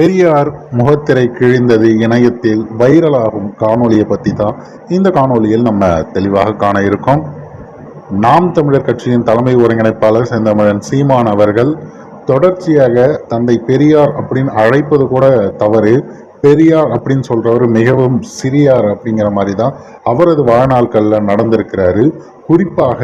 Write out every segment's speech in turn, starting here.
பெரியார் முகத்திரை கிழிந்தது இணையத்தில் வைரலாகும் காணொலியை பற்றி தான் இந்த காணொலியில் நம்ம தெளிவாக காண இருக்கோம். நாம் தமிழர் கட்சியின் தலைமை ஒருங்கிணைப்பாளர் செந்தமிழன் சீமான் அவர்கள் தொடர்ச்சியாக தந்தை பெரியார் அப்படின்னு அழைப்பது கூட தவறு. பெரியார் அப்படின்னு சொல்றவர் மிகவும் சிறியார் அப்படிங்கிற மாதிரி தான் அவரது வாழ்நாட்களில் நடந்திருக்கிறாரு. குறிப்பாக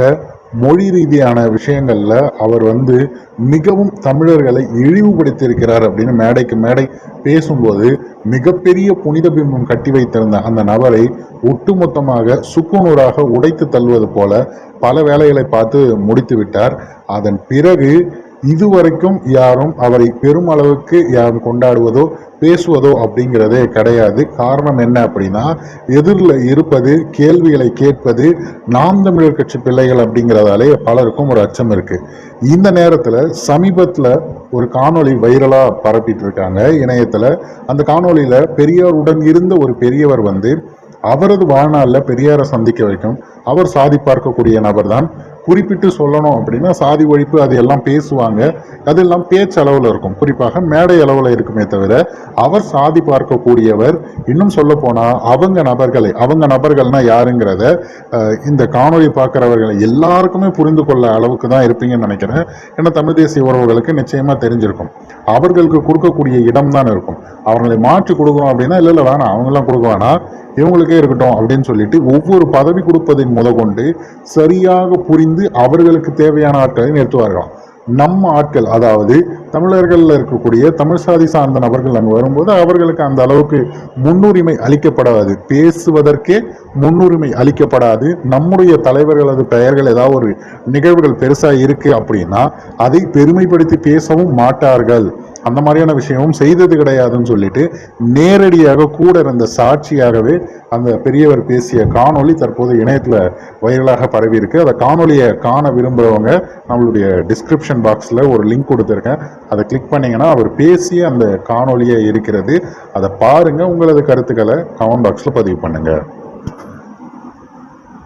மொழி ரீதியான விஷயங்களில் அவர் வந்து மிகவும் தமிழர்களை இழிவுபடுத்தியிருக்கிறார் அப்படின்னு மேடைக்கு மேடை பேசும்போது மிகப்பெரிய புனித பிம்பம் கட்டி வைத்திருந்த அந்த நபரை ஒட்டுமொத்தமாக சுக்குநூறாக உடைத்து தள்ளுவது போல பல வேலைகளை பார்த்து முடித்து விட்டார். அதன் பிறகு இதுவரைக்கும் யாரும் அவரை பெருமளவுக்கு யாரும் கொண்டாடுவதோ பேசுவதோ அப்படிங்கிறதே கிடையாது. காரணம் என்ன அப்படின்னா எதிரில் இருப்பது கேள்விகளை கேட்பது நாம் தமிழர் கட்சி பிள்ளைகள் அப்படிங்கிறதாலே பலருக்கும் ஒரு அச்சம் இருக்கு. இந்த நேரத்தில் சமீபத்தில் ஒரு காணொளி வைரலாக பரப்பிட்டு இருக்காங்க இணையத்தில் அந்த காணொளியில் பெரியாருடன் இருந்த ஒரு பெரியவர் வந்து அவரது வாழ்நாளில் பெரியாரை சந்திக்க வைக்கும் அவர் சாதி பார்க்கக்கூடிய நபர் தான் குறிப்பிட்டு சொல்லணும் அப்படின்னா சாதி ஒழிப்பு அது எல்லாம் பேசுவாங்க. அதெல்லாம் பேச்சளவில் இருக்கும். குறிப்பாக மேடை அளவில் இருக்குமே தவிர அவர் சாதி பார்க்கக்கூடியவர். இன்னும் சொல்ல போனால் அவங்க நபர்களை அவங்க நபர்கள்னா யாருங்கிறத இந்த காணொளி பார்க்குறவர்களை எல்லாருக்குமே புரிந்து கொள்ள அளவுக்கு தான் இருப்பீங்கன்னு நினைக்கிறேன். ஏன்னா தமிழ் தேசிய உறவுகளுக்கு நிச்சயமாக தெரிஞ்சிருக்கும். அவர்களுக்கு கொடுக்கக்கூடிய இடம் தான் இருக்கும். அவர்களை மாற்றி கொடுக்குறோம் அப்படின்னா இல்லை இல்லை வேணாம் அவங்களாம் கொடுக்க வேணாம். இவங்களுக்கே இருக்கட்டும் அப்படின்னு சொல்லிட்டு ஒவ்வொரு பதவி கொடுப்பதின் முதற்கொண்டு சரியாக புரிந்து அவர்களுக்கு தேவையான ஆட்களை நிறுத்துவார்களாம். நம்ம ஆட்கள் அதாவது தமிழர்களில் இருக்கக்கூடிய தமிழ் சாதி சார்ந்த நபர்கள் அங்கே வரும்போது அவர்களுக்கு அந்த அளவுக்கு முன்னுரிமை அளிக்கப்படாது. பேசுவதற்கே முன்னுரிமை அளிக்கப்படாது. நம்முடைய தலைவர்களது பெயர்கள் ஏதாவது ஒரு நிகழ்வுகள் பெருசாக இருக்குது அப்படின்னா அதை பெருமைப்படுத்தி பேசவும் மாட்டார்கள். அந்த மாதிரியான விஷயமும் செய்தது கிடையாதுன்னு சொல்லிட்டு நேரடியாக கூட இருந்த சாட்சியாகவே அந்த பெரியவர் பேசிய காணொளி தற்போது இணையத்தில் வைரலாக பரவி இருக்கு அந்த காண விரும்புகிறவங்க நம்மளுடைய டிஸ்கிரிப்ஷன் பாக்ஸில் ஒரு லிங்க் கொடுத்துருக்கேன். அதை கிளிக் பண்ணிங்கன்னா அவர் பேசிய அந்த காணொலியை இருக்கிறது. அதை பாருங்கள் உங்களது கருத்துக்களை கமெண்ட் பாக்ஸில் பதிவு பண்ணுங்கள்